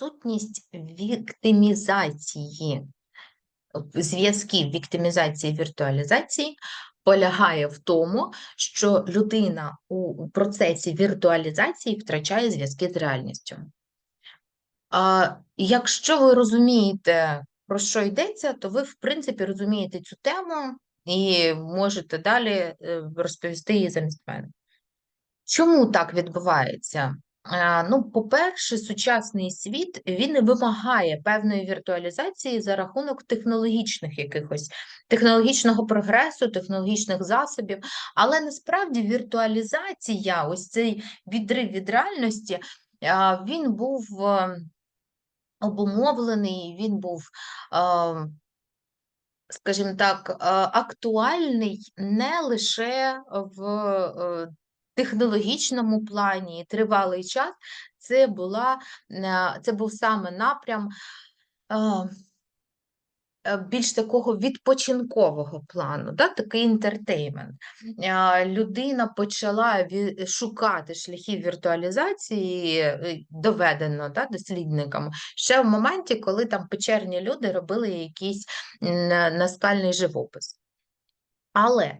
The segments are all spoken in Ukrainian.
сутність віктимізації, зв'язків віктимізації і віртуалізації полягає в тому, що людина у процесі віртуалізації втрачає зв'язки з реальністю. А, якщо ви розумієте, про що йдеться, то ви, в принципі, розумієте цю тему і можете далі е, розповісти її замість мене. Чому так відбувається? Е, Ну, по-перше, сучасний світ він вимагає певної віртуалізації за рахунок технологічних якихось технологічного прогресу, технологічних засобів. Але насправді віртуалізація, ось цей відрив від реальності, е, він був е, обумовлений, він був, скажімо так, актуальний не лише в технологічному плані тривалий час. Це була е, це був саме напрям. е, е, Більш такого відпочинкового плану, да, такий інтертеймент. Людина почала шукати шляхи віртуалізації, доведено да, дослідникам, ще в моменті, коли там печерні люди робили якийсь наскальний живопис. Але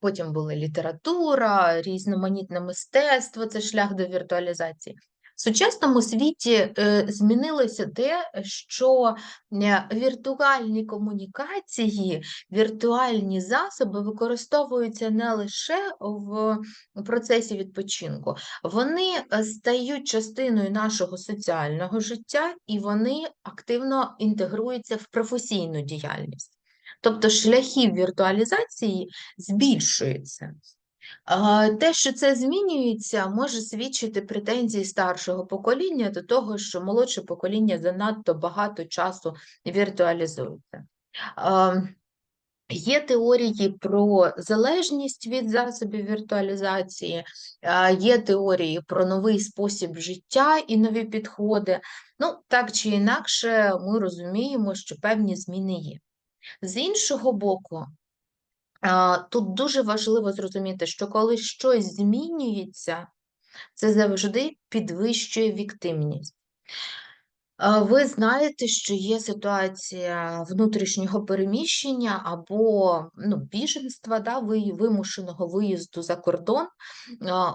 потім була література, різноманітне мистецтво, це шлях до віртуалізації. В сучасному світі е, змінилося те, що е, віртуальні комунікації, віртуальні засоби використовуються не лише в процесі відпочинку, вони е, стають частиною нашого соціального життя і вони активно інтегруються в професійну діяльність. Тобто шляхів віртуалізації збільшуються. Те, що це змінюється, може свідчити претензії старшого покоління до того, що молодше покоління занадто багато часу віртуалізується. Є теорії про залежність від засобів віртуалізації, є теорії про новий спосіб життя і нові підходи. Ну, так чи інакше, ми розуміємо, що певні зміни є. З іншого боку, тут дуже важливо зрозуміти, що коли щось змінюється, це завжди підвищує віктимність. Ви знаєте, що є ситуація внутрішнього переміщення або ну, біженства, да, вимушеного виїзду за кордон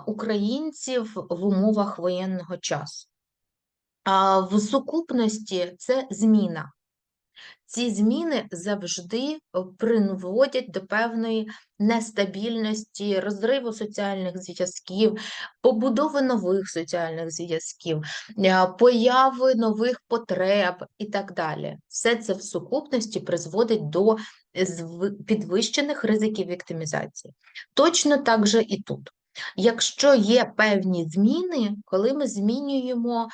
українців в умовах воєнного часу. В сукупності це зміна. Ці зміни завжди е, приводять до певної нестабільності, розриву соціальних зв'язків, побудови нових соціальних зв'язків, е, появи нових потреб і так далі. Все це в сукупності призводить до підвищених ризиків віктимізації. Точно так же і тут. Якщо є певні зміни, коли ми змінюємо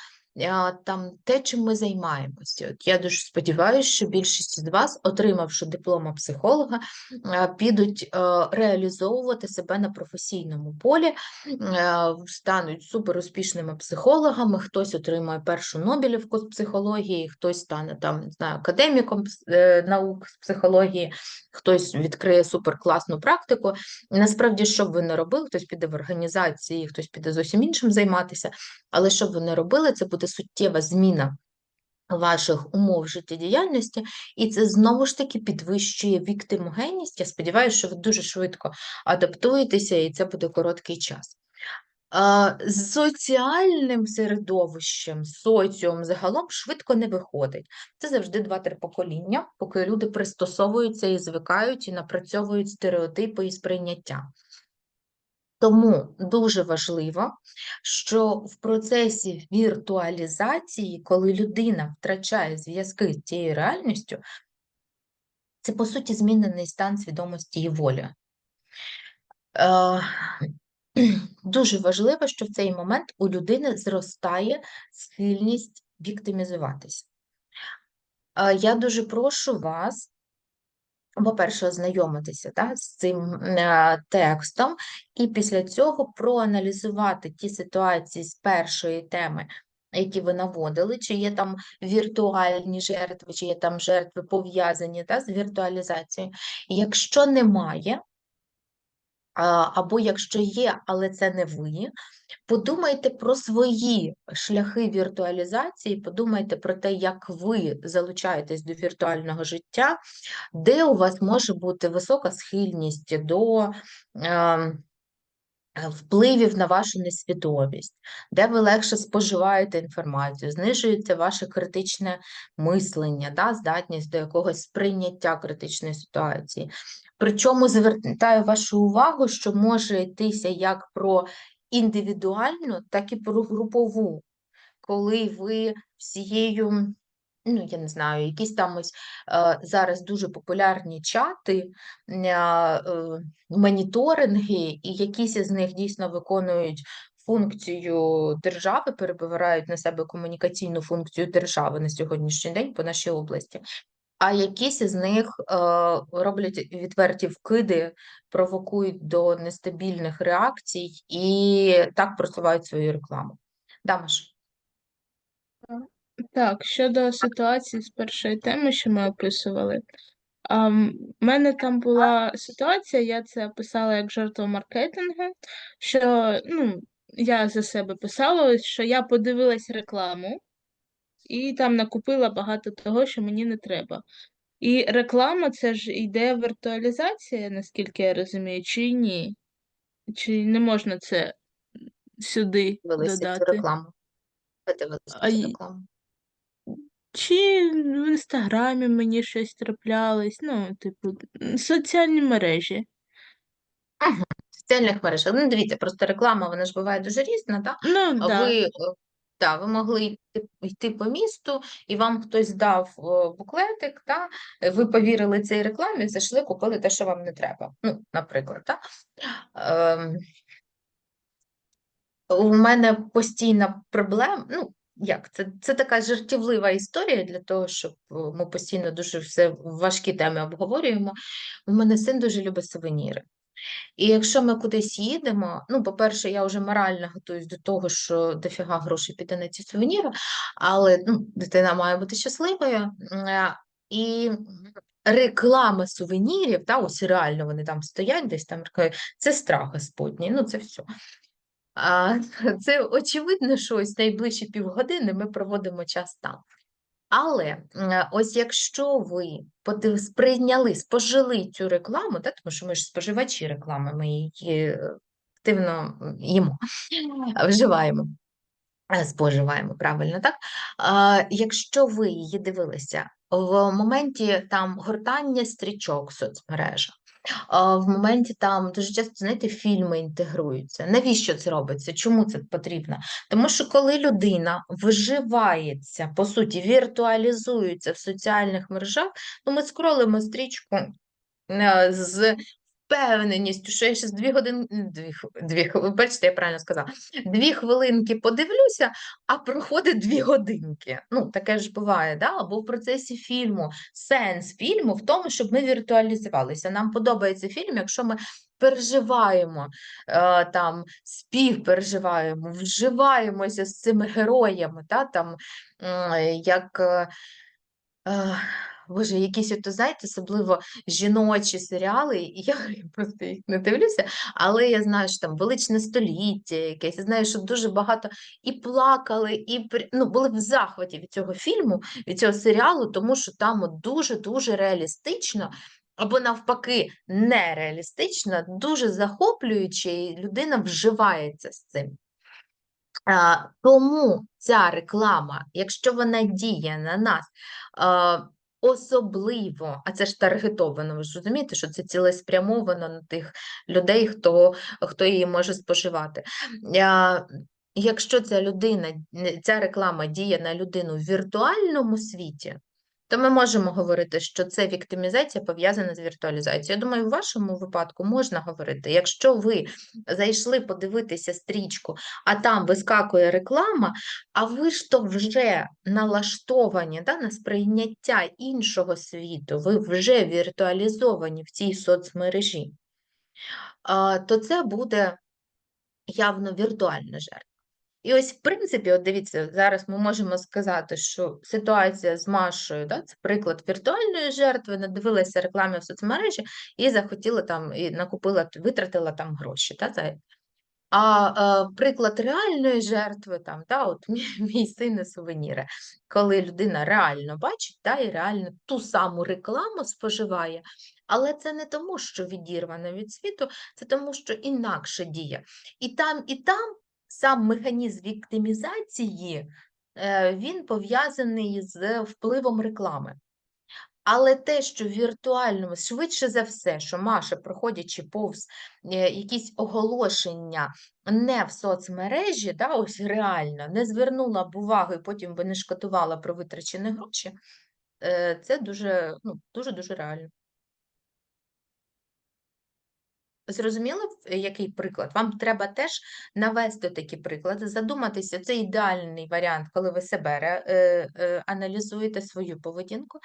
там те, чим ми займаємося. От я дуже сподіваюся, що більшість з вас, отримавши диплома психолога, підуть реалізовувати себе на професійному полі, стануть суперуспішними психологами, хтось отримає першу Нобелівку з психології, хтось стане там, не знаю, академіком е, наук з психології, хтось відкриє суперкласну практику. Насправді, що б ви не робили, хтось піде в організації, хтось піде зовсім іншим займатися, але що б ви не робили, це буде суттєва зміна ваших умов життєдіяльності, і це знову ж таки підвищує віктимогенність. Я сподіваюся, що ви дуже швидко адаптуєтеся, і це буде короткий час. З соціальним середовищем, соціум загалом швидко не виходить. Це завжди два-три покоління, поки люди пристосовуються і звикають, і напрацьовують стереотипи і сприйняття. Тому дуже важливо, що в процесі віртуалізації, коли людина втрачає зв'язки з цією реальністю, це по суті змінений стан свідомості і волі. Е, Дуже важливо, що в цей момент у людини зростає схильність віктимізуватися. Е, Я дуже прошу вас по-перше, ознайомитися да, з цим е, текстом, і після цього проаналізувати ті ситуації з першої теми, які ви наводили, чи є там віртуальні жертви, чи є там жертви пов'язані да, з віртуалізацією. Якщо немає, Або якщо є, але це не ви, подумайте про свої шляхи віртуалізації, подумайте про те, як ви залучаєтесь до віртуального життя, де у вас може бути висока схильність до. Е, Впливів на вашу несвідомість, де ви легше споживаєте інформацію, знижується ваше критичне мислення, да, здатність до якогось сприйняття критичної ситуації. Причому звертаю вашу увагу, що може йтися як про індивідуальну, так і про групову, коли ви всією Ну, я не знаю, якісь там ось е, зараз дуже популярні чати, е, моніторинги, і якісь із них дійсно виконують функцію держави, перебирають на себе комунікаційну функцію держави на сьогоднішній день по нашій області. А якісь із них е, роблять відверті вкиди, провокують до нестабільних реакцій і так просувають свою рекламу. Дамаш. Так, щодо ситуації з першої теми, що ми описували, а, в мене там була ситуація, я це описала як жертву маркетингу, що ну, я за себе писала, що я подивилась рекламу і там накупила багато того, що мені не треба. І реклама це ж йде віртуалізація, наскільки я розумію, чи ні? Чи не можна це сюди Дивилися цю рекламу. Ви А цю й- рекламу. Чи в інстаграмі мені щось траплялось, ну, типу, соціальні мережі. Мгм. В соціальних мережах. Ну, дивіться, просто реклама, вона ж буває дуже різна, так? Ну, А да. Ви, е, да, ви могли йти, йти по місту, і вам хтось дав е, буклетик, та? е, ви повірили цій рекламі, зайшли, купили те, що вам не треба. Ну, наприклад, так? Ем, у мене постійна проблема, ну, як, це, це така жартівлива історія для того, щоб е, ми постійно дуже все важкі теми обговорюємо. У мене син дуже любить сувеніри. І якщо ми кудись їдемо, ну, по-перше, я вже морально готуюсь до того, що дофіга грошей піде на ці сувеніри, але ну, дитина має бути щасливою. Е, І реклама сувенірів, та, ось реально вони там стоять, десь там це страх Господній, ну це все. Це очевидно, що ось найближчі півгодини ми проводимо час там. Але ось якщо ви сприйняли, спожили цю рекламу, так, тому що ми ж споживачі реклами, ми її активно їмо, вживаємо, е, споживаємо, правильно, так? Якщо ви її дивилися в моменті там гортання стрічок в соцмережах, в моменті там дуже часто, знаєте, фільми інтегруються. Навіщо це робиться? Чому це потрібно? Тому що коли людина виживається, по суті, віртуалізується в соціальних мережах, ну ми скролимо стрічку е, з впевненістю, що я ще з дві години, дві, дві, бачите, я правильно сказала, дві хвилинки подивлюся, а проходить дві годинки. Ну, таке ж буває, да? або в процесі фільму. Сенс фільму в тому, щоб ми віртуалізувалися. Нам подобається фільм, якщо ми переживаємо, е, там, співпереживаємо, вживаємося з цими героями, да? там, як. Боже, якісь, от, знаєте, особливо жіночі серіали, і я просто їх не дивлюся, але я знаю, що там величне століття якесь, я знаю, що дуже багато і плакали, і ну, були в захваті від цього фільму, від цього серіалу, тому що там дуже-дуже реалістично. Або навпаки, нереалістично, дуже захоплююче, і людина вживається з цим. Тому ця реклама, якщо вона діє на нас, Особливо, а це ж таргетовано, ви ж розумієте, що це цілеспрямовано на тих людей, хто хто її може споживати. Якщо ця людина, ця реклама діє на людину в віртуальному світі, то ми можемо говорити, що це віктимізація пов'язана з віртуалізацією. Я думаю, в вашому випадку можна говорити, якщо ви зайшли подивитися стрічку, а там вискакує реклама, а ви ж то вже налаштовані да, на сприйняття іншого світу, ви вже віртуалізовані в цій соцмережі, то це буде явно віртуальна жертва. І ось, в принципі, от дивіться, зараз ми можемо сказати, що ситуація з Машою, да, це приклад віртуальної жертви, надивилася реклами в соцмережі і захотіла там, і накупила, витратила там гроші. Та, за- а е, приклад реальної жертви, там, та, от мій, мій син і сувеніри, коли людина реально бачить та, і реально ту саму рекламу споживає, але це не тому, що відірвана від світу, це тому, що інакше діє. І там, і там сам механізм віктимізації, е, він пов'язаний з впливом реклами. Але те, що в віртуальному, швидше за все, що Маша, проходячи повз е, якісь оголошення не в соцмережі, да, ось реально, не звернула б увагу і потім би не шкодувала про витрачені гроші, е, це дуже, ну, дуже-дуже реально. Зрозуміли, який приклад? Вам треба теж навести такі приклади, задуматися. Це ідеальний варіант, коли ви себе е, е, аналізуєте свою поведінку.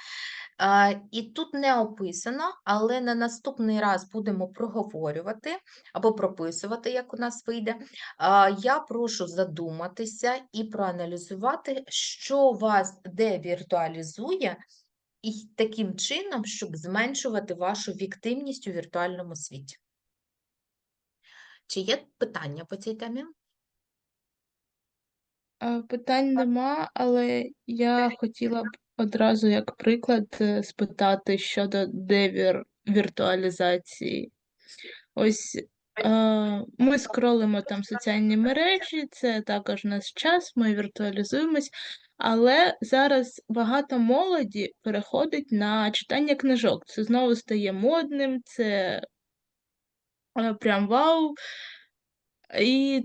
І тут не описано, але на наступний раз будемо проговорювати або прописувати, як у нас вийде. Я прошу задуматися і проаналізувати, що вас де віртуалізує, і таким чином, щоб зменшувати вашу віктивність у віртуальному світі. Чи є питання по цій темі? Питань нема, але я хотіла б одразу як приклад е, спитати щодо девіртуалізації. Ось е, ми скролимо там соціальні мережі, це також наш час, ми віртуалізуємось, але зараз багато молоді переходить на читання книжок. Це знову стає модним, це е, прям вау. І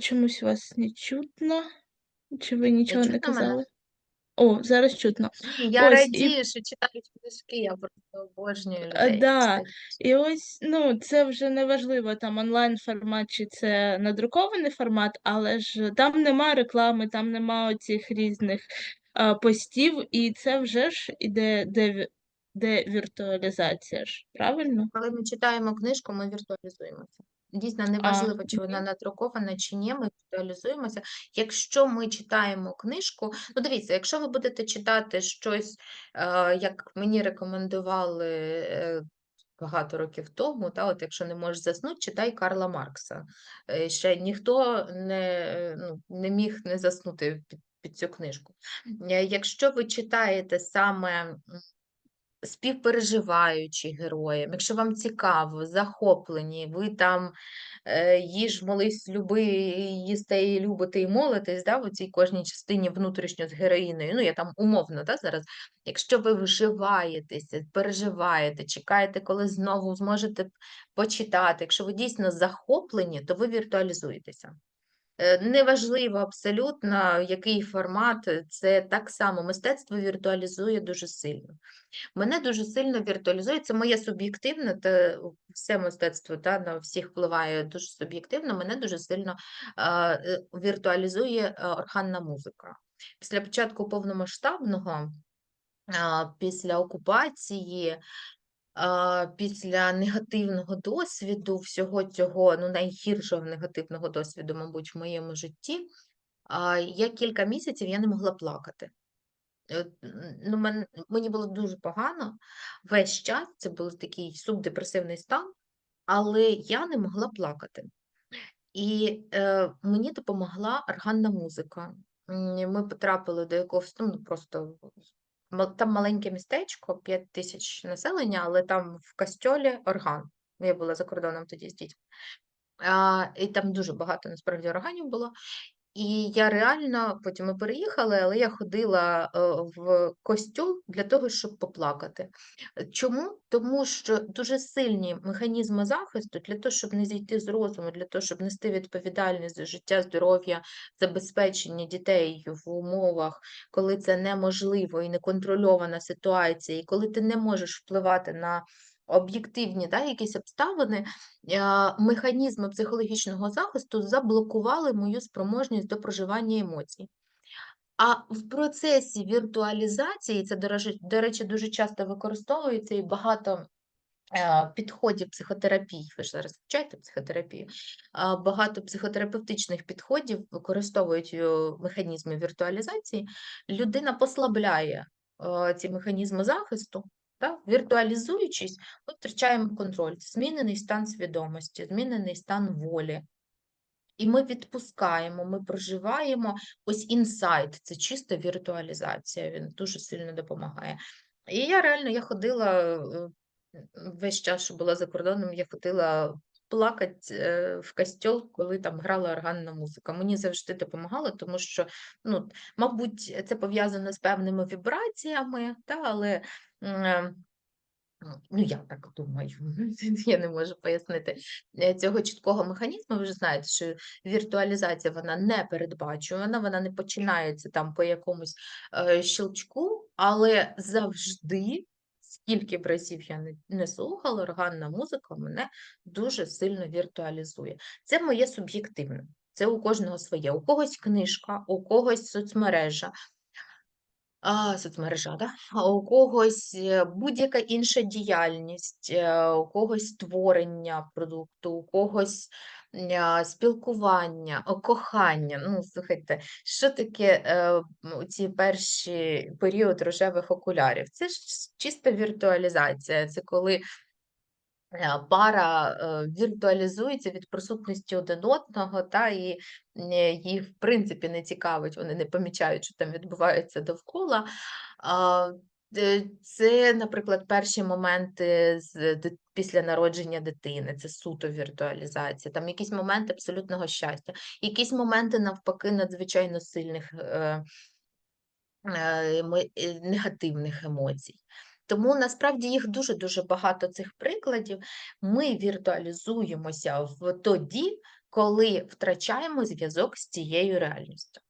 чомусь вас не чутно. Чи ви нічого не мене? казали? О, зараз чутно. Я Ось, і- радію, що читають книжки, я просто обожнюю А, людей. да. І ось, ну, це вже не важливо, там онлайн формат чи це надрукований формат, але ж там нема реклами, там нема оцих різних а, постів, і це вже ж іде де, де віртуалізація ж, правильно? Коли ми читаємо книжку, ми віртуалізуємося. Дійсно, неважливо, чи вона надрукована, чи ні, ми віртуалізуємося. Якщо ми читаємо книжку, ну дивіться, якщо ви будете читати щось, е, як мені рекомендували е, багато років тому, та, от якщо не можеш заснути, читай Карла Маркса. Е, Ще ніхто не, ну, не міг не заснути під, під цю книжку. Якщо ви читаєте саме м, співпереживаючи героям, якщо вам цікаво, захоплені, ви там е, їж, молись, люби, їсте і любите, і молитесь, да, в цій кожній частині внутрішньо з героїною, ну я там умовно да, зараз, якщо ви вживаєтеся, переживаєте, чекаєте, коли знову зможете почитати, якщо ви дійсно захоплені, то ви віртуалізуєтеся. Е, Неважливо абсолютно, який формат, е, це так само мистецтво віртуалізує дуже сильно. Мене дуже сильно віртуалізує, це моє суб'єктивне, та все мистецтво та, на всіх впливає дуже суб'єктивно, мене дуже сильно е, віртуалізує органна музика. Після початку повномасштабного, після окупації, після негативного досвіду, всього цього, ну найгіршого негативного досвіду, мабуть, в моєму житті, я кілька місяців я не могла плакати. Ну, мен, мені було дуже погано весь час, це був такий субдепресивний стан, але я не могла плакати. І е, мені допомогла органна музика. Ми потрапили до якогось, ну, просто там маленьке містечко, 5 тисяч населення, але там в костьолі орган. Я була за кордоном тоді з дітьми. А, і там дуже багато насправді органів було. І я реально, потім ми переїхали, але я ходила е, в костюм для того, щоб поплакати. Е, Чому? Тому що дуже сильні механізми захисту для того, щоб не зійти з розуму, для того, щоб нести відповідальність за життя, здоров'я, забезпечення дітей в умовах, коли це неможливо і неконтрольована ситуація, і коли ти не можеш впливати на об'єктивні да, якісь обставини, е, механізми психологічного захисту заблокували мою спроможність до проживання емоцій. А в процесі віртуалізації, це, до речі, дуже часто використовується і багато е, підходів психотерапії, ви ж зараз вивчаєте психотерапію, багато психотерапевтичних підходів використовують е, механізми віртуалізації. Людина послабляє ці механізми захисту, так? Віртуалізуючись, ми втрачаємо контроль, змінений стан свідомості, змінений стан волі. І ми відпускаємо, ми проживаємо ось інсайт, це чиста віртуалізація, він дуже сильно допомагає. І я реально я ходила е, весь час, що була за кордоном, я ходила плакати в костьол, коли там грала органна музика. Мені завжди допомагало, тому що, ну, мабуть, це пов'язано з певними вібраціями, та, але. Ну, я так думаю, я не можу пояснити е, цього чіткого механізму. Ви ж знаєте, що віртуалізація вона не передбачувана, вона не починається там по якомусь е, щелчку, але завжди, скільки б разів я не, слухала, органна музика мене дуже сильно віртуалізує. Це моє суб'єктивне. Це у кожного своє. У когось книжка, у когось соцмережа, соцмережа, да? У когось е, будь-яка інша діяльність, е, у когось створення продукту, у когось спілкування, кохання. Ну, слухайте, що таке е, ці перші період рожевих окулярів? Це ж чиста віртуалізація. Це коли пара е, віртуалізується від присутності один одного, та, і е, їх в принципі не цікавить, вони не помічають, що там відбувається довкола. Е, Це, наприклад, перші моменти з після народження дитини, це суто віртуалізація, там якісь моменти абсолютного щастя, якісь моменти навпаки надзвичайно сильних е, е, е, негативних емоцій. Тому насправді їх дуже-дуже багато цих прикладів. Ми віртуалізуємося в тоді, коли втрачаємо зв'язок з цією реальністю.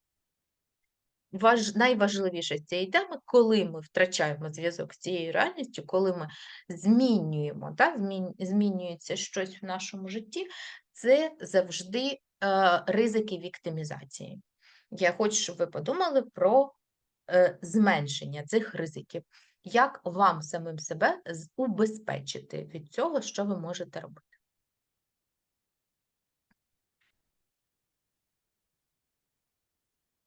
Важ... Найважливіше з цієї теми, коли ми втрачаємо зв'язок з цією реальністю, коли ми змінюємо, змін... змінюється щось в нашому житті, це завжди е, ризики віктимізації. Я хочу, щоб ви подумали про е, зменшення цих ризиків. Як вам самим себе убезпечити від цього, що ви можете робити?